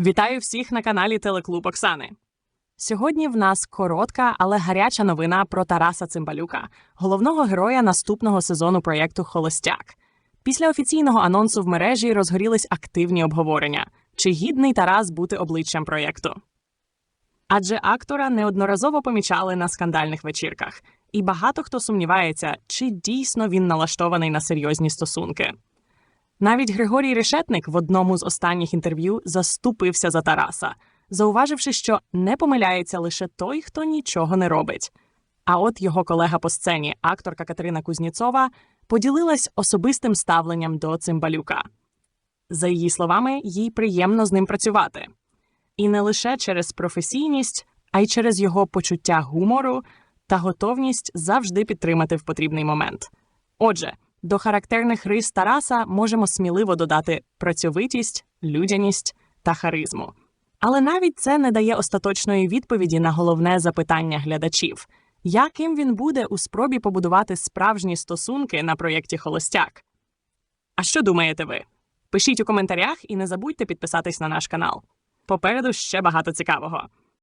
Вітаю всіх на каналі Телеклуб Оксани. Сьогодні в нас коротка, але гаряча новина про Тараса Цимбалюка, головного героя наступного сезону проєкту Холостяк. Після офіційного анонсу в мережі розгорілись активні обговорення, чи гідний Тарас бути обличчям проєкту. Адже актора неодноразово помічали на скандальних вечірках, і багато хто сумнівається, чи дійсно він налаштований на серйозні стосунки. Навіть Григорій Решетник в одному з останніх інтерв'ю заступився за Тараса, зауваживши, що не помиляється лише той, хто нічого не робить. А от його колега по сцені, акторка Катерина Кузніцова, поділилась особистим ставленням до Цимбалюка. За її словами, їй приємно з ним працювати. І не лише через професійність, а й через його почуття гумору та готовність завжди підтримати в потрібний момент. Отже, до характерних рис Тараса можемо сміливо додати працьовитість, людяність та харизму. Але навіть це не дає остаточної відповіді на головне запитання глядачів: яким він буде у спробі побудувати справжні стосунки на проєкті Холостяк? А що думаєте ви? Пишіть у коментарях і не забудьте підписатись на наш канал. Попереду ще багато цікавого.